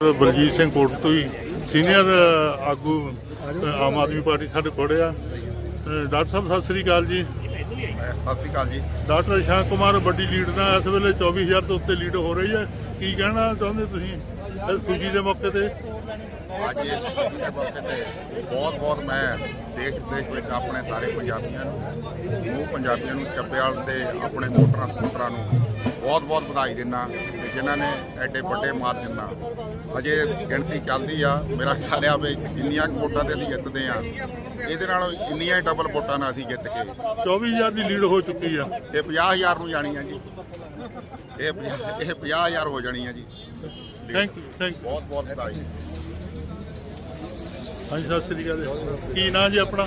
ਬਲਜੀਤ ਸਿੰਘ ਕੋਟ ਤੋਂ ਹੀ ਸੀਨੀਅਰ ਆਗੂ ਆਮ ਆਦਮੀ ਪਾਰਟੀ ਸਾਡੇ ਕੋਲੇ ਆ। ਡਾਕਟਰ ਸਾਹਿਬ ਸਤਿ ਸ੍ਰੀ ਅਕਾਲ ਜੀ। ਸਤਿ ਸ਼੍ਰੀ ਅਕਾਲ ਜੀ। ਡਾਕਟਰ ਸ਼ਾਹ ਕੁਮਾਰ ਵੱਡੀ ਲੀਡ ਨਾਲ ਇਸ ਵੇਲੇ 24000 ਤੋਂ ਉੱਤੇ ਲੀਡ ਹੋ ਰਹੀ ਹੈ। ਕੀ ਕਹਿਣਾ ਚਾਹੁੰਦੇ ਤੁਸੀਂ ਇਸ ਖੁਸ਼ੀ ਦੇ ਮੌਕੇ ਤੇ? ਅੱਜ ਇਸ ਖੁਸ਼ੀ ਦੇ ਮੌਕੇ ਤੇ ਬਹੁਤ ਬਹੁਤ ਮੈਂ ਦੇਸ਼ ਵਿਦੇਸ਼ ਵਿੱਚ ਆਪਣੇ ਸਾਰੇ ਪੰਜਾਬੀਆਂ ਨੂੰ ਸਮੂਹ ਪੰਜਾਬੀਆਂ ਨੂੰ ਚੱਬੇਵਾਲ ਦੇ ਆਪਣੇ ਵੋਟਰਾਂ ਸਪੋਰਟਰਾਂ ਨੂੰ ਬਹੁਤ ਬਹੁਤ ਵਧਾਈ ਦਿੰਦਾ ਜਿਨ੍ਹਾਂ ਨੇ ਐਡੇ ਵੱਡੇ ਮਾਰਜਨ ਨਾਲ ਅਜੇ ਗਿਣਤੀ ਚੱਲਦੀ ਆ। ਮੇਰਾ ਖਿਆਲ ਆ ਵੀ ਜਿੰਨੀਆਂ ਕੁ ਵੋਟਾਂ ਤੇ ਅਸੀਂ ਜਿੱਤਦੇ ਆ ਇਹਦੇ ਨਾਲ ਇੰਨੀਆਂ ਹੀ ਡਬਲ ਵੋਟਾਂ ਨਾਲ ਅਸੀਂ ਜਿੱਤ ਕੇ 24000 ਦੀ ਲੀਡ ਹੋ ਚੁੱਕੀ ਆ। ਇਹ 50000 ਨੂੰ ਜਾਣੀ ਆ ਜੀ। ਇਹ 50 ਇਹ 50000 ਹੋ ਜਾਣੀ ਆ ਜੀ। ਥੈਂਕ ਯੂ ਥੈਂਕ ਯੂ ਬਹੁਤ ਬਹੁਤ ਵਧਾਈ। ਹਾਂਜੀ ਸਤਿ ਸ੍ਰੀ ਅਕਾਲ ਜੀ। ਕੀ ਨਾਂ ਜੀ ਆਪਣਾ?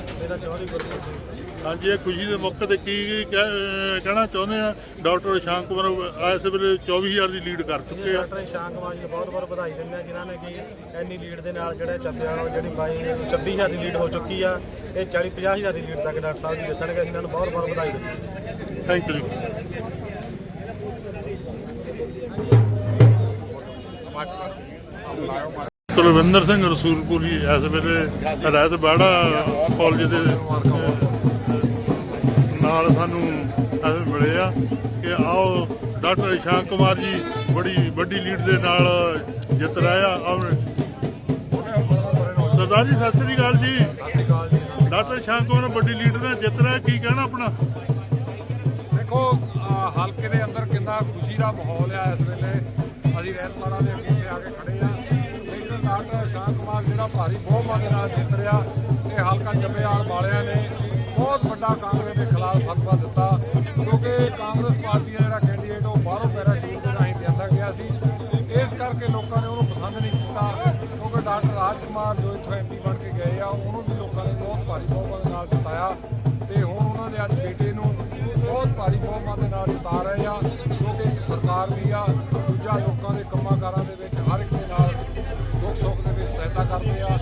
ਹਾਂਜੀ ਇਹ ਖੁਸ਼ੀ ਦੇ ਮੌਕੇ ਤੇ ਕੀ ਕਹਿ- ਕਹਿਣਾ ਚਾਹੁੰਦੇ ਆ? ਡਾਕਟਰ ਸ਼ਾਹ ਕੁਮਾਰ ਇਸ ਵੇਲੇ 24000 ਦੀ ਲੀਡ ਕਰ ਚੁੱਕੇ ਆ। ਡਾਕਟਰ ਸ਼ਾਂਕ ਮਾਜ ਨੂੰ ਬਹੁਤ ਬਹੁਤ ਵਧਾਈ ਦਿੰਦੇ ਆ ਜਿਨ੍ਹਾਂ ਨੇ ਕਿ ਇੰਨੀ ਲੀਡ ਦੇ ਨਾਲ ਜਿਹੜਾ ਚੱਬੇ ਵਾਲਾ ਜਿਹੜੀ ਬਾਈ 26000 ਦੀ ਲੀਡ ਹੋ ਚੁੱਕੀ ਆ ਇਹ 40 50000 ਦੀ ਲੀਡ ਤੱਕ ਡਾਕਟਰ ਸਾਹਿਬ ਜੀ ਜਿੱਤਣਗੇ ਅਸੀਂ ਇਹਨਾਂ ਨੂੰ ਬਹੁਤ ਬਹੁਤ ਵਧਾਈ ਦਿੰਦੇ ਹਾਂ ਥੈਂਕ ਯੂ ਜੀ ਕੁਲਵਿੰਦਰ ਸਿੰਘ ਰਸੂਲਪੁਰੀ, ਇਸ ਵੇਲੇ ਰਹਿਤ ਬਾੜਾ ਕਾਲਜ ਦੇ ਨਾਲ ਸਾਨੂੰ ਮਿਲੇ ਆ ਕਿ ਆਓ, ਡਾਕਟਰ ਸ਼ਾਹ ਕੁਮਾਰ ਜੀ ਬੜੀ ਵੱਡੀ ਲੀਡ ਦੇ ਨਾਲ ਜਿੱਤ ਰਹੇ ਆ ਸਰਦਾਰ ਜੀ, ਸਤਿ ਸ੍ਰੀ ਅਕਾਲ ਜੀ। ਡਾਕਟਰ ਸ਼ਾਹ ਕੁਮਾਰ ਵੱਡੀ ਲੀਡ ਨਾਲ ਜਿੱਤ ਰਿਹਾ ਕੀ ਕਹਿਣਾ ਆਪਣਾ? ਦੇਖੋ ਹਲਕੇ ਦੇ ਅੰਦਰ ਕਿੰਨਾ ਖੁਸ਼ੀ ਦਾ ਮਾਹੌਲ ਆ ਇਸ ਵੇਲੇ। ਅਸੀਂ ਰਹਿਤਮਾਣਾ ਦੇ ਅੱਗੇ ਆ ਕੇ ਖੜੇ ਆ। ਲੇਕਿਨ ਸ਼ਾਹ ਕੁਮਾਰ ਜਿਹੜਾ ਭਾਰੀ ਬਹੁਮਤ ਦੇ ਨਾਲ ਜਿੱਤ ਰਿਹਾ ਇਹ ਹਲਕਾ ਚੱਬੇਆਲ ਵਾਲਿਆਂ ਨੇ ਬਹੁਤ ਵੱਡਾ ਕਾਂਗਰਸ ਦੇ ਖਿਲਾਫ ਫਤਵਾ ਦਿੱਤਾ, ਕਿਉਂਕਿ ਕਾਂਗਰਸ ਪਾਰਟੀ ਦਾ ਜਿਹੜਾ ਕੈਂਡੀਡੇਟ ਉਹ ਬਾਹਰੋਂ ਪੈਰਾਸ਼ੂਟ ਦੇ ਰਾਹੀਂ ਲਿਆਂਦਾ ਗਿਆ ਸੀ। ਇਸ ਕਰਕੇ ਲੋਕਾਂ ਨੇ ਉਹਨੂੰ ਪਸੰਦ ਨਹੀਂ ਕੀਤਾ, ਕਿਉਂਕਿ ਡਾਕਟਰ ਰਾਜ ਕੁਮਾਰ ਜੋ ਇੱਥੋਂ ਐਮਪੀ ਬਣ ਕੇ ਗਏ ਆ, ਉਹਨੂੰ ਵੀ ਲੋਕਾਂ ਨੇ ਬਹੁਤ ਭਾਰੀ ਬਹੁਮਤ ਦੇ ਨਾਲ ਜਿਤਾਇਆ ਤੇ ਹੁਣ ਉਹਨਾਂ ਦੇ ਅੱਜ ਬੇਟੇ ਨੂੰ ਬਹੁਤ ਭਾਰੀ ਬਹੁਮਤ ਦੇ ਨਾਲ ਜਿਤਾ ਰਹੇ ਆ ਕਿਉਂਕਿ ਸਰਕਾਰ ਵੀ ਆ, ਦੂਜਾ ਲੋਕਾਂ ਦੇ ਕੰਮਾਂ ਕਾਰਾਂ ਦੇ ਵਿੱਚ ਹਰ ਇੱਕ ਕਰਦੇ ਆ।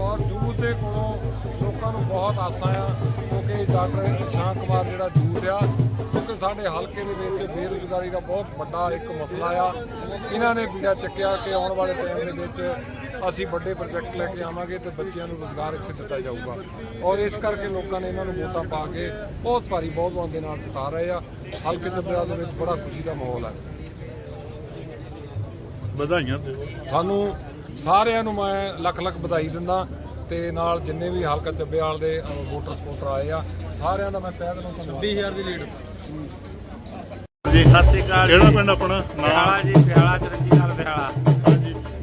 ਔਰ ਯੂਥ ਦੇ ਕੋਲੋਂ ਲੋਕਾਂ ਨੂੰ ਬਹੁਤ ਆਸਾਂ ਆ ਕਿਉਂਕਿ ਡਾਕਟਰ ਸ਼ਾਹ ਕੁਮਾਰ ਜਿਹੜਾ ਯੂਥ ਆ ਕਿਉਂਕਿ ਸਾਡੇ ਹਲਕੇ ਦੇ ਵਿੱਚ ਬੇਰੁਜ਼ਗਾਰੀ ਦਾ ਬਹੁਤ ਵੱਡਾ ਇੱਕ ਮਸਲਾ ਆ। ਇਹਨਾਂ ਨੇ ਬੀੜਾ ਚੱਕਿਆ ਕਿ ਆਉਣ ਵਾਲੇ ਟਾਈਮ ਦੇ ਵਿੱਚ ਅਸੀਂ ਵੱਡੇ ਪ੍ਰੋਜੈਕਟ ਲੈ ਕੇ ਆਵਾਂਗੇ ਤੇ ਬੱਚਿਆਂ ਨੂੰ ਰੋਜ਼ਗਾਰ ਇੱਥੇ ਦਿੱਤਾ ਜਾਊਗਾ। ਔਰ ਇਸ ਕਰਕੇ ਲੋਕਾਂ ਨੇ ਇਹਨਾਂ ਨੂੰ ਵੋਟਾਂ ਪਾ ਕੇ ਬਹੁਤ ਭਾਰੀ ਬਹੁਤ ਦੇ ਨਾਲ ਜਿਤਾ ਰਹੇ ਆ। ਹਲਕੇ ਚੱਬਿਆ ਦੇ ਵਿੱਚ ਬੜਾ ਖੁਸ਼ੀ ਦਾ ਮਾਹੌਲ ਹੈ ਵਧਾਈਆਂ ਤੁਹਾਨੂੰ ਸਾਰਿਆਂ ਨੂੰ ਮੈਂ ਲੱਖ ਲੱਖ ਵਧਾਈ ਦਿੰਦਾ ਤੇ ਨਾਲ ਜਿੰਨੇ ਵੀ ਹਲਕਾ ਚੱਬੇਵਾਲ ਦੇ ਵੋਟਰ ਸਪੋਰਟਰ ਆਏ ਆ ਸਾਰਿਆਂ ਦਾ ਮੈਂ ਤਹਿ ਦਿਲੋਂ ਧੰਨਵਾਦ 26000 ਦੀ ਲੀਡ ਜੀ ਸਤਿ ਸ਼੍ਰੀ ਅਕਾਲ ਕਿਹੜਾ। ਪਿੰਡ ਆਪਣਾ? ਨਾਮ ਜੀ ਬਿਹਾਲਾ ਚਰਨਜੀਤ ਨਾਲ ਬਿਹਾਲਾ ਹਾਂਜੀ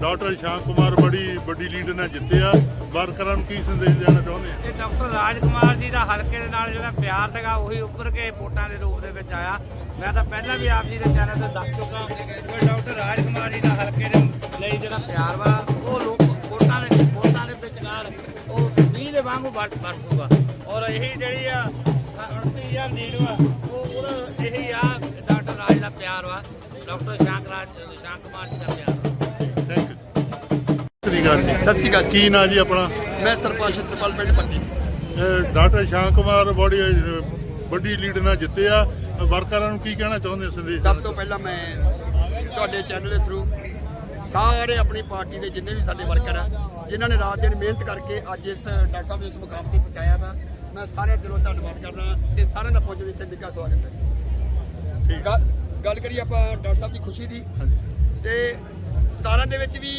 ਡਾਕਟਰ ਸ਼ਾਹ ਕੁਮਾਰ ਬੜੀ ਵੱਡੀ ਲੀਡ ਨਾਲ ਜਿੱਤਿਆ। ਵਰਕਰਾਂ ਨੂੰ ਕੀ ਸੰਦੇਸ਼ ਦੇਣਾ ਚਾਹੁੰਦੇ ਆ ਇਹ ਡਾਕਟਰ ਰਾਜ ਕੁਮਾਰ ਜੀ ਦਾ ਹਲਕੇ ਦੇ ਨਾਲ ਜਿਹੜਾ ਪਿਆਰ ਸੀਗਾ, ਉਹੀ ਉੱਭਰ ਕੇ ਵੋਟਾਂ ਦੇ ਰੂਪ ਦੇ ਵਿੱਚ ਆਇਆ। ਮੈਂ ਤਾਂ ਪਹਿਲਾਂ ਵੀ ਆਪ ਜੀ ਦੇ ਚੈਨਲ ਤੇ ਦੱਸ ਚੁੱਕਾ ਕਿ ਡਾਕਟਰ ਰਾਜ ਕੁਮਾਰ ਜੀ ਦਾ ਹਲਕੇ ਦੇ ਲਈ ਜਿਹੜਾ ਪਿਆਰ ਵਾ, ਉਹ ਲੋਕ ਵੋਟਾਂ ਦੇ ਵੋਟਾਂ ਦੇ ਵਿਚਕਾਰ ਉਹ ਮੀਂਹ ਦੇ ਵਾਂਗੂ ਵਰਤ ਵਰਸੂਗਾ। ਔਰ ਇਹੀ ਜਿਹੜੀ ਆ 29000 ਲੀਡ ਵਾ, ਉਹ ਉਹਦਾ ਇਹੀ ਆ, ਡਾਕਟਰ ਰਾਜ ਦਾ ਪਿਆਰ ਵਾ, ਡਾਕਟਰ ਸ਼ਾਂਕ ਰਾਜ ਸ਼ਾਂਕ ਕੁਮਾਰ ਜੀ ਦਾ ਪਿਆਰ ਵਾ। ਸਤਿ ਸ਼੍ਰੀ ਅਕਾਲ। ਜੀ ਕੀ ਨਾਂ ਜੀ ਆਪਣਾ? ਮੈਂ ਸਰਪੰਚ ਤਰਪਾਲ ਪਿੰਡ ਪੱਟੀ ਇਹ ਡਾਕਟਰ ਸ਼ਾਹ ਕੁਮਾਰ ਬੜੀ ਵੱਡੀ ਲੀਡ ਨਾਲ ਜਿੱਤਿਆ। ਵਰਕਰਾਂ ਨੂੰ ਕੀ ਕਹਿਣਾ ਚਾਹੁੰਦੇ ਆ ਸੰਦੇਸ਼ ਸਭ ਤੋਂ ਪਹਿਲਾਂ ਮੈਂ ਤੁਹਾਡੇ ਚੈਨਲ ਦੇ ਥਰੂ ਸਾਰੇ ਆਪਣੀ ਪਾਰਟੀ ਦੇ ਜਿੰਨੇ ਵੀ ਸਾਡੇ ਵਰਕਰ ਆ ਜਿਨ੍ਹਾਂ ਨੇ ਰਾਤ ਦਿਨ ਮਿਹਨਤ ਕਰਕੇ ਅੱਜ ਇਸ ਡਾਕਟਰ ਸਾਹਿਬ ਨੂੰ ਇਸ ਮੁਕਾਮ ਤੇ ਪਹੁੰਚਾਇਆ ਵਾ ਮੈਂ ਸਾਰੇ ਦਿਲੋਂ ਧੰਨਵਾਦ ਕਰਦਾ ਤੇ ਸਾਰਿਆਂ ਦਾ ਪਹੁੰਚਣ ਇੱਥੇ ਨਿੱਘਾ ਸਵਾਗਤ ਹੈ। ਠੀਕ। ਗੱਲ- ਗੱਲ ਕਰੀਏ ਆਪਾਂ ਡਾਕਟਰ ਸਾਹਿਬ ਦੀ ਖੁਸ਼ੀ ਦੀ ਤੇ 17 ਦੇ ਵਿੱਚ ਵੀ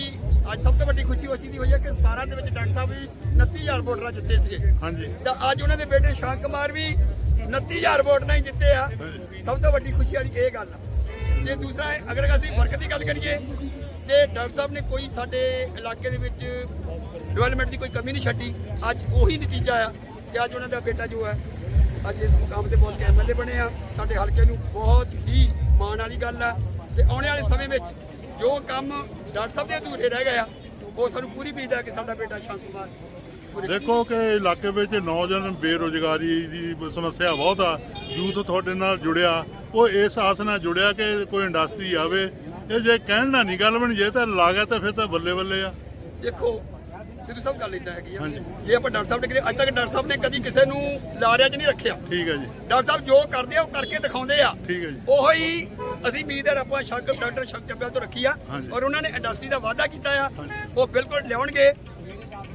ਅੱਜ ਸਭ ਤੋਂ ਵੱਡੀ ਖੁਸ਼ੀ ਉਹ ਚੀਜ਼ ਦੀ ਹੋਈ ਹੈ ਕਿ 17 ਦੇ ਵਿੱਚ ਡਾਕਟਰ ਸਾਹਿਬ ਵੀ 29000 ਵੋਟਰਾਂ ਜਿੱਤੇ ਸੀਗੇ। ਹਾਂਜੀ। ਤਾਂ ਅੱਜ ਉਹਨਾਂ ਦੇ ਬੇਟੇ ਸ਼ਾਹ ਕੁਮਾਰ ਵੀ 29000 ਵੋਟ ਨਾਲ ਹੀ ਜਿੱਤੇ ਆ। ਸਭ ਤੋਂ ਵੱਡੀ ਖੁਸ਼ੀ ਵਾਲੀ ਇਹ ਗੱਲ ਆ। ਤੇ ਦੂਸਰਾ ਅਗਰ ਅਸੀਂ ਫ਼ਰਕ ਦੀ ਗੱਲ ਕਰੀਏ ਤੇ ਡਾਕਟਰ ਸਾਹਿਬ ਨੇ ਕੋਈ ਸਾਡੇ ਇਲਾਕੇ ਦੇ ਵਿੱਚ ਡਿਵੈਲਪਮੈਂਟ ਦੀ ਕੋਈ ਕਮੀ ਨਹੀਂ ਛੱਡੀ। ਅੱਜ ਉਹੀ ਨਤੀਜਾ ਆ ਕਿ ਅੱਜ ਉਹਨਾਂ ਦਾ ਬੇਟਾ ਜੋ ਹੈ ਅੱਜ ਇਸ ਮੁਕਾਮ ਤੇ ਪਹੁੰਚ ਕੇ ਐਮਐਲਏ ਬਣੇ ਆ। ਸਾਡੇ ਹਲਕੇ ਨੂੰ ਬਹੁਤ ਹੀ ਮਾਣ ਵਾਲੀ ਗੱਲ ਆ। ਤੇ ਆਉਣ ਵਾਲੇ ਸਮੇਂ ਵਿੱਚ ਜੋ ਕੰਮ ਡਾਕਟਰ ਸਾਹਿਬ ਦੇ ਅਧੂਰੇ ਰਹਿ ਗਏ ਆ। ਉਹ ਸਾਨੂੰ ਪੂਰੀ ਉਮੀਦ ਹੈ ਕਿ ਸਾਡਾ ਬੇਟਾ ਕੁਮਾਰ ਪੂਰੇ ਦੇਖੋ ਕਿ ਇਲਾਕੇ ਵਿੱਚ ਨੌਜਵਾਨ ਬੇਰੋਜ਼ਗਾਰੀ ਦੀ ਸਮੱਸਿਆ ਬਹੁਤ ਆ। ਯੂਥ ਤੁਹਾਡੇ ਨਾਲ ਜੁੜਿਆ। ਉਹ ਇਸ ਆਸ ਨਾਲ ਜੁੜਿਆ ਕਿ ਕੋਈ ਇੰਡਸਟਰੀ ਆਵੇ। ਇਹ ਜੇ ਕਹਿਣ ਨਾਲ ਨਹੀਂ ਗੱਲ ਬਣੀ ਜੇ ਤਾਂ ਲਾਗਤ ਤਾਂ ਫਿਰ ਤਾਂ ਬੱਲੇ ਬੱਲੇ ਆ। ਦੇਖੋ ਸਿੱਧੂ ਸਾਹਿਬ ਗੱਲ ਇਦਾਂ ਹੈਗੀ ਆ। ਹਾਂਜੀ। ਜੇ ਆਪਾਂ ਡਾਕਟਰ ਸਾਹਿਬ ਨੇ ਕਰੀਏ ਅੱਜ ਤੱਕ ਡਾਕਟਰ ਸਾਹਿਬ ਨੇ ਕਦੀ ਕਿਸੇ ਨੂੰ ਲਾਰਿਆਂ 'ਚ ਨਹੀਂ ਰੱਖਿਆ। ਠੀਕ ਹੈ ਜੀ। ਡਾਕਟਰ ਸਾਹਿਬ ਜੋ ਕਰਦੇ ਆ ਉਹ ਕਰਕੇ ਦਿਖਾਉਂਦੇ ਆ। ਠੀਕ ਹੈ ਜੀ। ਉਹੋ ਅਸੀਂ ਉਮੀਦ ਹੈ ਆਪਾਂ ਸ਼ੱਕ ਡਾਕਟਰ ਸ਼ੱਕ ਚੱਬਿਆ ਤੋਂ ਰੱਖੀ ਆ। ਔਰ ਉਹਨਾਂ ਨੇ ਇੰਡਸਟਰੀ ਦਾ ਵਾਅਦਾ ਕੀਤਾ ਆ। ਉਹ ਬਿਲਕੁਲ ਲਿਆਉਣਗੇ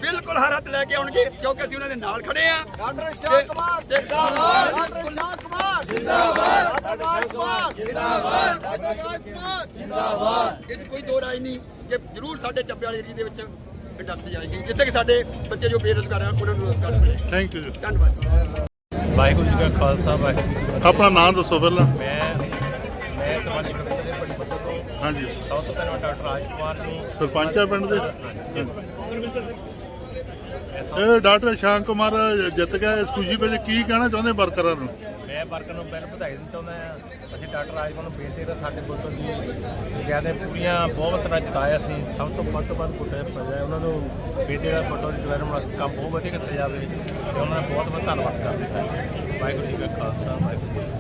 ਬਿਲਕੁਲ ਹਰ ਹੱਥ ਲੈ ਕੇ ਆਉਣਗੇ ਕਿਉਂਕਿ ਅਸੀਂ ਉਹਨਾਂ ਦੇ ਨਾਲ ਖੜੇ ਆ। ਡਾਕਟਰ ਸ਼ਾਹ ਕੁਮਾਰ ਜਿੰਦਾਬਾਦ। ਡਾਕਟਰ ਸ਼ਾਹ ਕੁਮਾਰ ਜਿੰਦਾਬਾਦ। ਡਾਕਟਰ ਸ਼ਾਹ ਕੁਮਾਰ ਜਿੰਦਾਬਾਦ। ਡਾਕਟਰ ਸ਼ਾਹ ਕੁਮਾਰ ਜਿੰਦਾਬਾਦ। ਇਹ 'ਚ ਕੋਈ ਦੋ ਰਾਏ ਨਹੀਂ ਕਿ ਜ਼ਰੂਰ ਸਾਡੇ ਚੱਬੇ ਵਾਲੇ ਏਰੀਏ ਦੇ ਵਿੱਚ ਇੰਡਸਟਰੀ ਆਏਗੀ। ਜਿੱਥੇ ਕਿ ਸਾਡੇ ਬੱਚੇ ਜੋ ਬੇਰੁਜ਼ਗਾਰ ਹਨ ਉਹਨਾਂ ਨੂੰ ਰੋਜ਼ਗਾਰ ਮਿਲੇ। ਥੈਂਕ ਯੂ ਜੀ। ਧੰਨਵਾਦ ਵਾਹਿਗੁਰੂ ਜੀ ਕਾ ਖਾਲਸਾ ਵਾਹਿਗੁਰੂ ਆਪਣਾ ਨਾਮ ਦੱਸੋ ਪਹਿਲਾਂ। ਮੈਂ ਹਾਂਜੀ। ਸਭ ਤੋਂ ਪਹਿਲਾਂ ਡਾਕਟਰ ਰਾਜ ਕੁਮਾਰ ਨੂੰ ਸਰਪੰਚ ਆ ਪਿੰਡ ਦੇ? ਇਹ ਡਾਕਟਰ ਸ਼ਾਮ ਕੁਮਾਰ ਜਿੱਤ ਗਿਆ। ਇਸ ਖੁਸ਼ੀ ਵਿੱਚ ਕੀ ਕਹਿਣਾ ਚਾਹੁੰਦੇ ਵਰਕਰਾਂ ਨੂੰ? ਮੈਂ ਵਰਕਰ ਨੂੰ ਪਹਿਲ ਵਧਾਈ ਦੇਣਾ ਚਾਹੁੰਦਾ ਹਾਂ। ਅਸੀਂ ਡਾਕਟਰ ਰਾਜ ਕੁਮਾਰ ਨੂੰ ਬੇਨਤੀ ਕਰ ਸਾਡੇ ਕੋਲ ਤੋਂ ਜੀ ਜ਼ਿਆਦਾ ਪੂਰੀਆਂ ਬਹੁਤ ਨਾਲ ਜਿਤਾਇਆ ਸੀ। ਸਭ ਤੋਂ ਵੱਧ ਤੋਂ ਵੱਧ ਕੁੱਟੇ ਪਏ ਉਹਨਾਂ ਨੂੰ ਬੇਨਤੀ ਦਾ ਫੋਟੋ ਦੀ ਡਿਵੈਲਪਮੈਂਟ ਵਾਸਤੇ ਕੰਮ ਬਹੁਤ ਵਧੀਆ ਕੀਤਾ ਜਾਵੇ ਤੇ ਉਹਨਾਂ ਦਾ ਬਹੁਤ ਬਹੁਤ ਧੰਨਵਾਦ ਕਰਦੇ ਹਾਂ। ਵਾਹਿਗੁਰੂ ਜੀ ਕਾ ਖਾਲਸਾ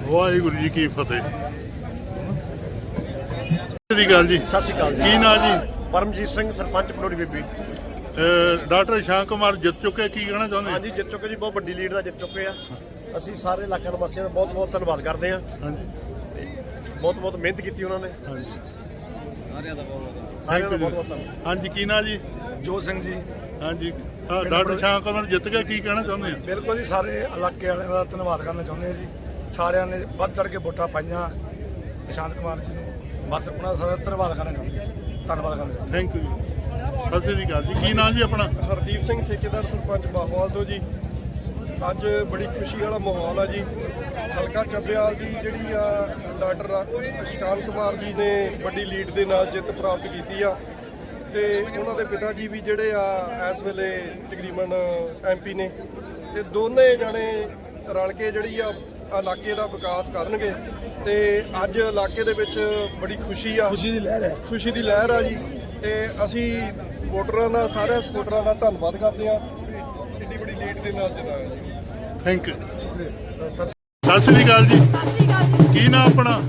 ਵਾਹਿਗੁਰੂ ਜੀ ਕੀ ਫਤਿਹ। ਕੀ ਫਤਿਹ ਸ੍ਰੀ ਅਕਾਲ ਜੀ। ਸਤਿ ਸ਼੍ਰੀ ਅਕਾਲ ਜੀ। ਕੀ ਨਾਂ ਜੀ? ਪਰਮਜੀਤ ਸਿੰਘ ਸਰਪੰਚ ਪਨੋਰੀ ਬੀਬੀ। ਡਾਕਟਰ ਸ਼ਾਮ ਕੁਮਾਰ ਜਿੱਤ ਚੁੱਕੇ ਕੀ ਕਹਿਣਾ ਚਾਹੁੰਦੇ? ਹਾਂਜੀ ਜਿੱਤ ਚੁੱਕੇ ਜੀ ਬਹੁਤ ਵੱਡੀ ਲੀਡ ਦਾ ਜਿੱਤ ਚੁੱਕੇ ਆ। ਅਸੀਂ ਸਾਰੇ ਇਲਾਕਾ ਨਿਵਾਸੀਆਂ ਦਾ ਬਹੁਤ ਬਹੁਤ ਧੰਨਵਾਦ ਕਰਦੇ ਆ। ਹਾਂਜੀ। ਬਹੁਤ ਬਹੁਤ ਮਿਹਨਤ ਕੀਤੀ ਉਹਨਾਂ ਨੇ। ਹਾਂਜੀ। ਸਾਰਿਆਂ ਦਾ ਬਹੁਤ ਬਹੁਤ ਜੀ। ਬਹੁਤ ਧੰਨਵਾਦ। ਹਾਂਜੀ ਕੀ ਨਾਂ ਜੀ? ਜੋ ਸਿੰਘ ਜੀ। ਹਾਂਜੀ। ਡਾਕਟਰ ਸ਼ਾਮ ਕੁਮਾਰ ਜਿੱਤ ਗਿਆ ਕੀ ਕਹਿਣਾ ਚਾਹੁੰਦੇ ਆ? ਬਿਲਕੁਲ ਜੀ ਸਾਰੇ ਇਲਾਕੇ ਵਾਲਿਆਂ ਦਾ ਧੰਨਵਾਦ ਕਰਨਾ ਚਾਹੁੰਦੇ ਹਾਂ ਜੀ। ਸਾਰਿਆਂ ਨੇ ਵੱਧ ਚੜ ਕੇ ਵੋਟਾਂ ਪਾਈਆਂ। ਨਿਸ਼ਾਂਤ ਕੁਮਾਰ ਜੀ ਨੂੰ। ਬਸ ਉਹਨਾਂ ਦਾ ਸਾਰਾ ਧੰਨਵਾਦ ਕਰਨਾ ਚਾਹੁੰਦੇ ਧੰਨਵਾਦ ਕਰਨਾ ਥੈਂਕ ਯੂ ਜੀ ਸਤਿ ਸ੍ਰੀ ਅਕਾਲ ਜੀ। ਕੀ ਨਾਂ ਜੀ ਆਪਣਾ? ਹਰਦੀਪ ਸਿੰਘ ਠੇਕੇਦਾਰ ਸਰਪੰਚ ਬਾਹਵਾਲ ਤੋਂ ਜੀ। ਅੱਜ ਬੜੀ ਖੁਸ਼ੀ ਵਾਲਾ ਮਾਹੌਲ ਆ ਜੀ। ਹਲਕਾ ਚੱਬਿਆਲ ਦੀ ਜਿਹੜੀ ਆ ਡਾਕਟਰ ਅਸ਼ਕਾਨ ਕੁਮਾਰ ਜੀ ਨੇ ਵੱਡੀ ਲੀਡ ਦੇ ਨਾਲ ਜਿੱਤ ਪ੍ਰਾਪਤ ਕੀਤੀ ਆ। ਤੇ ਉਹਨਾਂ ਦੇ ਪਿਤਾ ਜੀ ਵੀ ਜਿਹੜੇ ਆ ਇਸ ਵੇਲੇ ਤਕਰੀਬਨ ਐਮਪੀ ਨੇ। ਤੇ ਦੋਨੇ ਜਣੇ ਰਲ ਕੇ ਜਿਹੜੀ ਆ ਇਲਾਕੇ ਦਾ ਵਿਕਾਸ ਕਰਨਗੇ ਤੇ ਅੱਜ ਇਲਾਕੇ ਦੇ ਵਿੱਚ ਬੜੀ ਖੁਸ਼ੀ ਆ। ਖੁਸ਼ੀ ਦੀ ਲਹਿਰ ਹੈ। ਖੁਸ਼ੀ ਦੀ ਲਹਿਰ ਆ ਜੀ। ਤੇ ਅਸੀਂ ਵੋਟਰਾਂ ਦਾ ਸਾਰਿਆਂ ਸਪੋਰਟਰਾਂ ਦਾ ਧੰਨਵਾਦ ਕਰਦੇ ਆ ਇੰਨੀ ਬੜੀ ਲੀਡ ਦੇ ਨਾਲ ਜਿਤਾਇਆ ਜੀ। ਥੈਂਕ ਯੂ ਸਤਿ ਸ੍ਰੀ ਅਕਾਲ ਜੀ। ਸਤਿ ਸ਼੍ਰੀ ਅਕਾਲ ਜੀ। ਕੀ ਨਾਂ ਆਪਣਾ?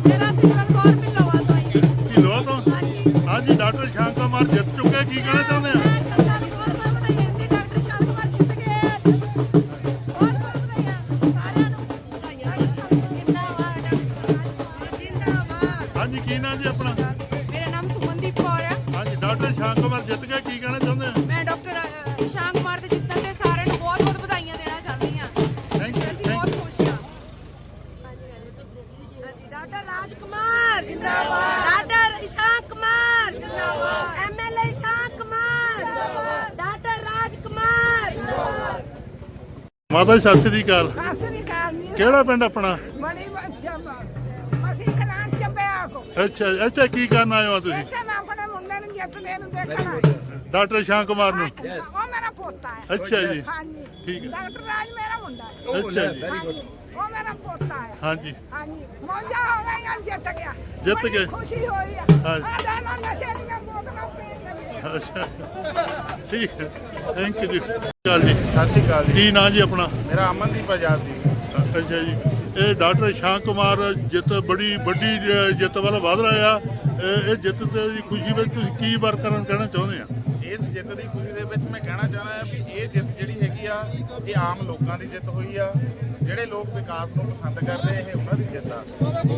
ਕੁਮਾਰ ਜਿੰਦਾਬਾਦ ਡਾਕਟਰ ਇਸ਼ਾਕ ਕੁਮਾਰ ਜਿੰਦਾਬਾਦ ਐਮਐਲਏ ਇਸ਼ਾਕ ਕੁਮਾਰ ਜਿੰਦਾਬਾਦ ਡਾਕਟਰ ਰਾਜ ਕੁਮਾਰ ਜਿੰਦਾਬਾਦ ਮਾਤਾ ਜੀ ਸਤਿ ਸ੍ਰੀ ਅਕਾਲ ਸਤਿ ਸ੍ਰੀ ਅਕਾਲ ਜੀ ਕਿਹੜਾ ਪਿੰਡ ਆਪਣਾ ਬੜੀ ਜਮ ਅਸੀਂ ਖਰਾਂ ਚੱਬਿਆ ਕੋ ਅੱਛਾ ਅੱਛਾ ਕੀ ਕਰਨ ਆਏ ਹੋ ਤੁਸੀਂ ਇੱਥੇ ਮੈਂ ਆਪਣੇ ਮੁੰਡੇ ਨੂੰ ਜਿੱਤਦੇ ਨੂੰ ਦੇਖਣ ਆਈ ਡਾਕਟਰ ਸ਼ਾਮ ਕੁਮਾਰ ਨੂੰ ਉਹ ਮੇਰਾ ਪੋਤਾ ਹੈ ਅੱਛਾ ਜੀ ਹਾਂਜੀ ਠੀਕ ਹੈ। ਡਾਕਟਰ ਰਾਜ ਮੇਰਾ ਮੁੰਡਾ ਹੈ ਅੱਛਾ ਜੀ ਹਾਂਜੀ, ਉਹ ਮੇਰਾ ਪੋਤਾ ਹੈ। ਹਾਂਜੀ। ਹਾਂਜੀ। ਮੌਜਾਂ ਹੋ ਗਈਆਂ ਜਿੱਤ ਗਿਆ। ਜਿੱਤ ਬੜੀ ਗਏ। ਖੁਸ਼ੀ ਹੋਈ ਆ। ਹਾਂਜੀ। ਆ ਜਾਣਾ ਨਸ਼ੇ ਦੀਆਂ ਬੋਤਲਾਂ ਪੀਣ ਅੱਛਾ। ਠੀਕ ਹੈ। ਥੈਂਕ ਯੂ ਜੀ। ਗੱਲ ਜੀ। ਸਤਿ ਸ਼੍ਰੀ ਅਕਾਲ ਜੀ। ਕੀ ਨਾਂ ਜੀ ਆਪਣਾ? ਮੇਰਾ ਅਮਨਦੀਪ ਆਜ਼ਾਦ ਜੀ। ਅੱਛਾ ਜੀ। ਇਹ ਡਾਕਟਰ ਸ਼ਾਮ ਕੁਮਾਰ ਜਿੱਤ ਬੜੀ ਵੱਡੀ ਜਿੱਤ ਵੱਲ ਵਧ ਰਿਹਾ। ਆ ਇਹ ਜਿੱਤ ਤੇ ਦੀ ਖੁਸ਼ੀ ਵਿੱਚ ਤੁਸੀਂ ਕੀ ਵਰਕਰਾਂ ਨੂੰ ਕਹਿਣਾ ਚਾਹੁੰਦੇ ਆ? ਇਸ ਜਿੱਤ ਦੀ ਖੁਸ਼ੀ ਦੇ ਵਿੱਚ ਮੈਂ ਕਹਿਣਾ ਚਾਹੁੰਦਾ ਹਾਂ ਵੀ ਇਹ ਜਿੱਤ ਇਹ ਆਮ ਲੋਕਾਂ ਦੀ ਜਿੱਤ ਹੋਈ ਆ ਜਿਹੜੇ ਲੋਕ ਵਿਕਾਸ ਨੂੰ ਪਸੰਦ ਕਰਦੇ ਇਹ ਉਹਨਾਂ ਦੀ ਜਿੱਤ ਆ।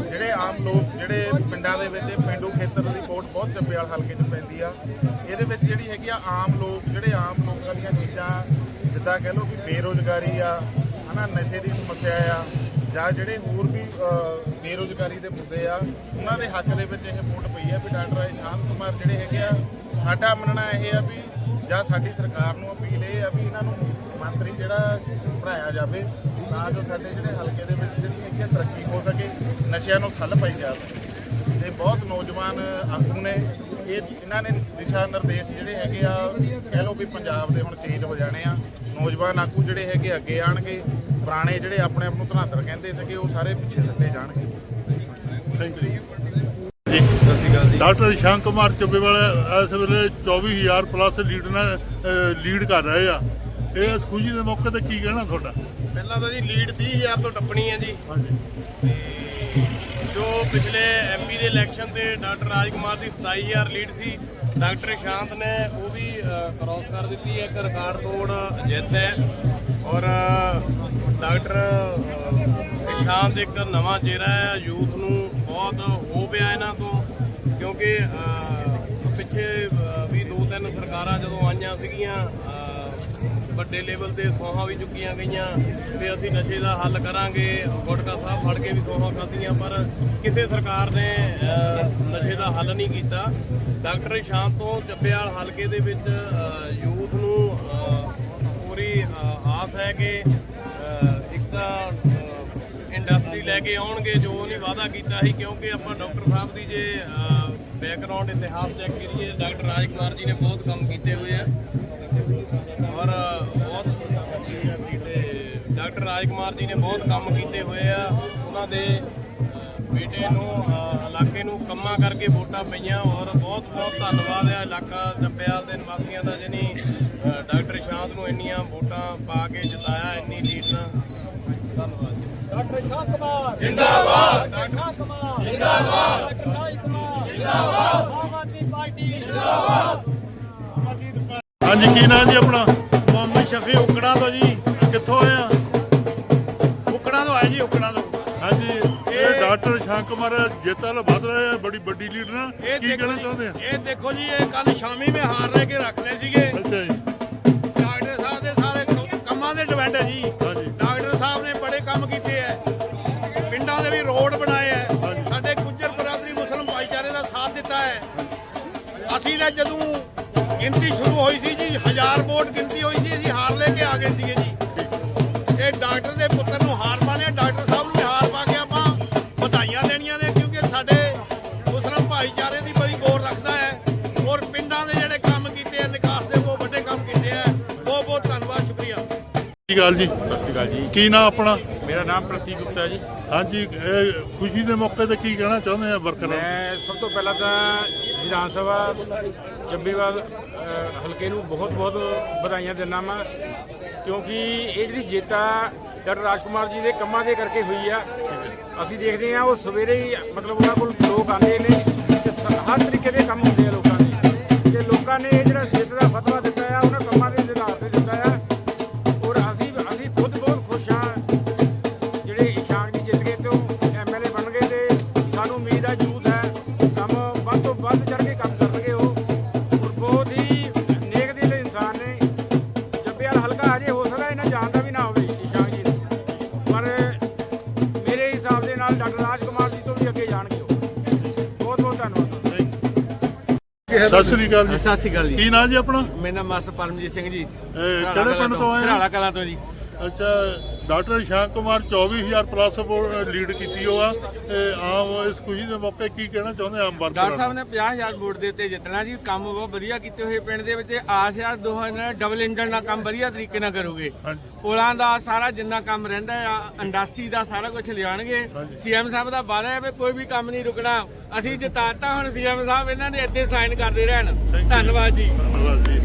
ਜਿਹੜੇ ਆਮ ਲੋਕ ਜਿਹੜੇ ਪਿੰਡਾਂ ਦੇ ਵਿੱਚ ਇਹ ਪਿੰਡੂ ਖੇਤਰ ਦੀ ਵੋਟ ਬਹੁਤ ਚੱਬੇਵਾਲ ਹਲਕੇ 'ਚ ਪੈਂਦੀ ਆ ਇਹਦੇ ਵਿੱਚ ਜਿਹੜੀ ਹੈਗੀ ਆ ਆਮ ਲੋਕ ਜਿਹੜੇ ਆਮ ਲੋਕਾਂ ਦੀਆਂ ਚੀਜ਼ਾਂ ਜਿੱਦਾਂ ਕਹਿ ਲਓ ਕਿ ਬੇਰੋਜ਼ਗਾਰੀ ਆ ਹਨਾ ਨਸ਼ੇ ਦੀ ਸਮੱਸਿਆ ਆ ਜਾਂ ਜਿਹੜੇ ਹੋਰ ਵੀ ਅ, ਬੇਰੁਜ਼ਗਾਰੀ ਦੇ ਮੁੱਦੇ ਆ ਉਹਨਾਂ ਦੇ ਹੱਕ ਦੇ ਵਿੱਚ ਇਹ ਵੋਟ ਪਈ ਆ ਵੀ ਡਾਕਟਰ ਸ਼ਾਂਤ ਕੁਮਾਰ ਜਿਹੜੇ ਹੈਗੇ ਆ ਸਾਡਾ ਮੰਨਣਾ ਇਹ ਆ ਵੀ ਜਾਂ ਸਾਡੀ ਸਰਕਾਰ ਨੂੰ ਅਪੀਲ ਇਹ ਆ ਵੀ ਇਹਨਾਂ ਨੂੰ ਮੰਤਰੀ ਜਿਹੜਾ ਬਣਾਇਆ ਜਾਵੇ, ਤਾਂ ਜੋ ਸਾਡੇ ਜਿਹੜੇ ਹਲਕੇ ਦੇ ਵਿੱਚ ਜਿਹੜੀ ਹੈਗੀ ਆ ਤਰੱਕੀ ਹੋ ਸਕੇ, ਨਸ਼ਿਆਂ ਨੂੰ ਠੱਲ ਪਾਈ ਜਾ ਸਕੇ। ਤੇ ਬਹੁਤ ਨੌਜਵਾਨ ਆਗੂ ਨੇ, ਇਹ ਇਹਨਾਂ ਨੇ ਦਿਸ਼ਾ ਨਿਰਦੇਸ਼ ਜਿਹੜੇ ਹੈਗੇ ਆ, ਕਹਿ ਲਓ ਵੀ ਪੰਜਾਬ ਦੇ ਹੁਣ ਚੇਂਜ ਹੋ ਜਾਣੇ ਆ। ਨੌਜਵਾਨ ਆਗੂ ਜਿਹੜੇ ਹੈਗੇ ਅੱਗੇ ਆਣਗੇ, ਪੁਰਾਣੇ ਜਿਹੜੇ ਆਪਣੇ ਆਪ ਨੂੰ ਧਨਾਤਰ ਕਹਿੰਦੇ ਸੀਗੇ, ਉਹ ਸਾਰੇ ਪਿੱਛੇ ਸੱਟੇ ਜਾਣਗੇ। ਥੈਂਕ ਯੂ ਜੀ ਸਤਿ ਸ਼੍ਰੀ ਅਕਾਲ ਜੀ। ਡਾਕਟਰ ਸ਼ਾਮ ਕੁਮਾਰ ਚੱਬੇ ਵਾਲੇ ਇਸ ਵੇਲੇ 24000 ਪਲੱਸ ਲੀਡ ਨਾਲ ਲੀਡ ਕਰ ਰਹੇ ਆ। ਇਹ ਇਸ ਖੁਸ਼ੀ ਦੇ ਮੌਕੇ ਤੇ ਕੀ ਕਹਿਣਾ ਤੁਹਾਡਾ? ਪਹਿਲਾਂ ਤਾਂ ਜੀ ਲੀਡ 30000 ਤੋਂ ਟੱਪਣੀ ਹੈ ਜੀ। ਹਾਂਜੀ। ਜੋ ਪਿਛਲੇ ਐਮਪੀ ਦੇ ਇਲੈਕਸ਼ਨ ਤੇ ਡਾਕਟਰ ਰਾਜਕੁਮਾਰ ਦੀ 27000 ਲੀਡ ਸੀ ਡਾਕਟਰ ਸ਼ਾਂਤ ਨੇ ਉਹ ਵੀ ਕ੍ਰਾਸ ਕਰ ਦਿੱਤੀ ਹੈ ਇੱਕ ਰਿਕਾਰਡ ਤੋੜ ਜਿੱਤ ਹੈ। ਔਰ ਡਾਕਟਰ ਇਸ਼ਾਨ ਇੱਕ ਨਵਾਂ ਚਿਹਰਾ ਹੈ ਯੂਥ ਨੂੰ ਬਹੁਤ ਹੋ ਪਿਆ ਇਹਨਾਂ ਤੋਂ, ਕਿਉਂਕਿ ਪਿੱਛੇ ਵੀ ਦੋ ਤਿੰਨ ਸਰਕਾਰਾਂ ਜਦੋਂ ਆਈਆਂ ਸੀਗੀਆਂ ਵੱਡੇ ਲੈਵਲ ਤੇ ਸੋਹਾਂ ਵੀ ਚੁੱਕੀਆਂ ਗਈਆਂ, ਤੇ ਅਸੀਂ ਨਸ਼ੇ ਦਾ ਹੱਲ ਕਰਾਂਗੇ ਗੁਟਕਾ ਸਾਹਿਬ ਫੜ ਕੇ ਵੀ ਸੋਹਾਂ ਖਾਧੀਆਂ, ਪਰ ਕਿਸੇ ਸਰਕਾਰ ਨੇ ਨਸ਼ੇ ਦਾ ਹੱਲ ਨਹੀਂ ਕੀਤਾ। ਡਾਕਟਰ ਸ਼ਾਮ ਤੋਂ ਚੱਬੇਵਾਲ ਹਲਕੇ ਦੇ ਵਿੱਚ ਯੂਥ ਨੂੰ ਪੂਰੀ ਆਸ ਹੈ ਕਿ ਇੱਕ ਤਾਂ ਇੰਡਸਟਰੀ ਲੈ ਕੇ ਆਉਣਗੇ, ਜੋ ਉਹਨੇ ਵਾਅਦਾ ਕੀਤਾ ਸੀ, ਕਿਉਂਕਿ ਆਪਾਂ ਡਾਕਟਰ ਸਾਹਿਬ ਦੀ ਜੇ ਬੈਕਗ੍ਰਾਉਂਡ ਇਤਿਹਾਸ ਚੈੱਕ ਕਰੀਏ, ਡਾਕਟਰ ਰਾਜ ਕੁਮਾਰ ਜੀ ਨੇ ਬਹੁਤ ਕੰਮ ਕੀਤੇ ਹੋਏ ਆ। ਔਰ, ਬਹੁਤ ਡਾਕਟਰ ਰਾਜ ਕੁਮਾਰ ਜੀ ਨੇ ਬਹੁਤ ਕੰਮ ਕੀਤੇ ਹੋਏ ਆ। ਉਹਨਾਂ ਦੇ ਬੇਟੇ ਨੂੰ ਇਲਾਕੇ ਨੂੰ ਕੰਮਾਂ ਕਰਕੇ ਵੋਟਾਂ ਪਈਆਂ। ਔਰ ਬਹੁਤ ਬਹੁਤ ਧੰਨਵਾਦ ਹੈ ਇਲਾਕਾ ਚੱਬੇਵਾਲ ਦੇ ਨਿਵਾਸੀਆਂ ਦਾ ਜਿਹਨੇ ਡਾਕਟਰ ਸ਼ਾਂਤ ਨੂੰ ਇੰਨੀਆਂ ਵੋਟਾਂ ਪਾ ਕੇ ਜਿਤਾਇਆ, ਇੰਨੀ ਲੀਡ ਨਾਲ। ਧੰਨਵਾਦ ਜੀ। ਡਾਕਟਰ ਸ਼ਾਹ ਕੁਮਾਰ। ਜਿੰਦਾਬਾਦ। ਡਾਕਟਰ ਸ਼ਾਹ ਕੁਮਾਰ। ਜਿੰਦਾਬਾਦ। ਡਾਕਟਰ ਰਾਜ ਕੁਮਾਰ। ਜਿੰਦਾਬਾਦ। ਆਮ ਆਦਮੀ ਪਾਰਟੀ। ਹਾਂਜੀ ਕੀ ਨਾਂ ਜੀ ਆਪਣਾ? ਮੁਹੰਮਦ ਸ਼ਫੀ ਉਕੜਾ ਤੋਂ ਜੀ। ਕਿੱਥੋਂ ਆਏ ਆ? ਉਕੜਾ ਤੋਂ ਆਏ ਜੀ ਉਕੜਾ ਤੋਂ। ਹਾਂਜੀ ਇਹ ਡਾਕਟਰ ਸ਼ਾਂਤ ਕੁਮਾਰ ਜੇਤਾ ਲ ਵੱਧ ਰਹੇ ਆ ਬੜੀ ਵੱਡੀ ਲੀਡ ਨਾਲ ਇਹ ਕੀ ਦੇਖੋ ਕਹਿਣਾ ਜੀ ਚਾਹੁੰਦੇ ਆ? ਇਹ ਦੇਖੋ ਜੀ ਇਹ ਕੱਲ ਸ਼ਾਮੀ ਮੈਂ ਹਾਰ ਲੈ ਕੇ ਰੱਖਨੇ ਸੀਗੇ। ਅੱਛਾ ਜੀ। ਡਾਕਟਰ ਸਾਹਿਬ ਦੇ ਸਾਰੇ ਕੰਮਾਂ ਦੇ ਡਿਪੈਂਡ ਹੈ ਜੀ। ਹਾਂਜੀ। ਕੰਮ ਕੀਤੇ ਐ। ਪਿੰਡਾਂ ਦੇ ਵੀ ਰੋਡ ਬਣਾਏ ਐ। ਸਾਡੇ ਗੁੱਜਰ ਬਰਾਦਰੀ ਮੁਸਲਮ ਭਾਈਚਾਰੇ ਦਾ ਸਾਥ ਦਿੱਤਾ ਹੈ ਅਸੀਂ ਤਾਂ ਜਦੋਂ ਗਿਣਤੀ ਸ਼ੁਰੂ ਹੋਈ ਸੀ ਜੀ ਹਜ਼ਾਰ ਵੋਟ ਗਿਣਤੀ ਹੋਈ ਸੀ ਅਸੀਂ ਹਾਰ ਲੈ ਕੇ ਆ ਗਏ ਸੀਗੇ ਜੀ। ਇਹ ਡਾਕਟਰ ਦੇ ਪੁੱਤਰ ਨੂੰ ਹਾਰ ਪਾਣਿਆ ਡਾਕਟਰ ਸਾਹਿਬ ਨੂੰ ਹਾਰ ਪਾ ਕੇ ਆਪਾਂ ਵਧਾਈਆਂ ਦੇਣੀਆਂ ਨੇ ਕਿਉਂਕਿ ਸਾਡੇ ਮੁਸਲਮ ਭਾਈਚਾਰੇ ਦੀ ਬੜੀ ਗੌਰ ਰੱਖਦਾ ਹੈ ਔਰ ਪਿੰਡਾਂ ਦੇ ਜਿਹੜੇ ਕੰਮ ਕੀਤੇ ਆ ਨਿਕਾਸ ਦੇ ਬਹੁਤ ਵੱਡੇ ਕੰਮ ਕੀਤੇ ਆ ਬਹੁਤ ਬਹੁਤ ਧੰਨਵਾਦ ਸ਼ੁਕਰੀਆ। ਕੀ ਗੱਲ ਜੀ। ਸਤਿ ਸ਼੍ਰੀ ਅਕਾਲ ਜੀ। ਕੀ ਨਾਂ ਆਪਣਾ? ਨਾਮ ਪ੍ਰਤੀਕ ਗੁਪਤਾ ਜੀ। ਹਾਂਜੀ ਇਹ ਖੁਸ਼ੀ ਦੇ ਮੌਕੇ ਤੇ ਕੀ ਕਹਿਣਾ ਚਾਹੁੰਦੇ ਆ ਵਰਕਰਾਂ? ਮੈਂ ਸਭ ਤੋਂ ਪਹਿਲਾਂ ਤਾਂ ਵਿਧਾਨ ਸਭਾ ਚੱਬੇਵਾਲ ਅ, ਹਲਕੇ ਨੂੰ ਬਹੁਤ ਬਹੁਤ ਵਧਾਈਆਂ ਦਿੰਦਾ ਮੈਂ ਕਿਉਂਕਿ ਇਹ ਜਿਹੜੀ ਜੇਤਾ ਡਾਕਟਰ ਰਾਜਕੁਮਾਰ ਜੀ ਦੇ ਕੰਮਾਂ ਦੇ ਕਰਕੇ ਹੋਈ ਆ। ਅਸੀਂ ਦੇਖਦੇ ਹਾਂ ਉਹ ਸਵੇਰੇ ਹੀ ਮਤਲਬ ਉਹਨਾਂ ਕੋਲ ਲੋਕ ਆਉਂਦੇ ਨੇ ਤੇ ਹਰ ਤਰੀਕੇ ਦੇ ਕੰਮ ਹੁੰਦੇ ਆ ਲੋਕਾਂ ਦੇ। ਤੇ ਲੋਕਾਂ ਨੇ ਇਹ ਜਿਹੜਾ ਜਿੱਤ ਦਾ ਫਤਵਾ ਸਤਿ ਸ੍ਰੀ ਅਕਾਲ ਜੀ। ਸਤਿ ਸ਼੍ਰੀ ਅਕਾਲ ਜੀ। ਕੀ ਨਾਂ ਜੀ ਆਪਣਾ? ਮੇਰਾ ਨਾਮ ਮਾਸਟਰ ਪਰਮਜੀਤ ਸਿੰਘ ਜੀ। ਕਿਹੜੇ ਪਿੰਡ ਤੋਂ ਆਏ ਸਰਾਲਾ ਆ? ਕਲਾਂ ਤੋਂ ਜੀ। ਅੱਛਾ ਡਾਕਟਰ ਸ਼ਾਂਤ ਕੁਮਾਰ 24000 ਪਲੱਸ ਲੀਡ ਕੀਤੀ ਹੋ ਆ। ਇਹ ਆਮ ਇਸ ਖੁਸ਼ੀ ਦੇ ਮੌਕੇ ਕੀ ਕਹਿਣਾ ਚਾਹੁੰਦੇ ਆਮ ਵਰਕਰਾਂ? ਡਾਕਟਰ ਸਾਹਿਬ ਨੂੰ? ਨੇ 50000 ਵੋਟ ਦੇ ਜਿੱਤਣਾ ਜੀ। ਕੰਮ ਬਹੁਤ ਵਧੀਆ ਕੀਤੇ ਹੋਏ ਪਿੰਡ ਦੇ ਵਿੱਚ। ਆਸ ਆ ਦੋਹਾਂ ਨੇ ਡਬਲ ਇੰਜਨ ਨਾਲ ਕੰਮ ਵਧੀਆ ਤਰੀਕੇ ਨਾਲ ਕਰੋਗੇ। ਪੁਲਾਂ ਦਾ ਸਾਰਾ ਜਿੰਨਾ ਕੰਮ ਰਹਿੰਦਾ ਆ ਇੰਡਸਟਰੀ ਦਾ ਸਾਰਾ ਕੁਝ ਲਿਆਣਗੇ ਸੀਐਮ ਸਾਹਿਬ ਦਾ ਵਾਅਦਾ ਹੈ ਵੀ ਕੋਈ ਵੀ ਕੰਮ ਨਹੀਂ ਰੁਕਣਾ। ਅਸੀਂ ਜਿਤਾਤਾ ਹੁਣ ਸੀਐਮ ਸਾਹਿਬ ਇਹਨਾਂ ਦੇ ਇੱਥੇ ਸਾਈਨ ਕਰਦੇ ਰਹਿਣ। ਧੰਨਵਾਦ ਜੀ। ਧੰਨਵਾਦ ਜੀ।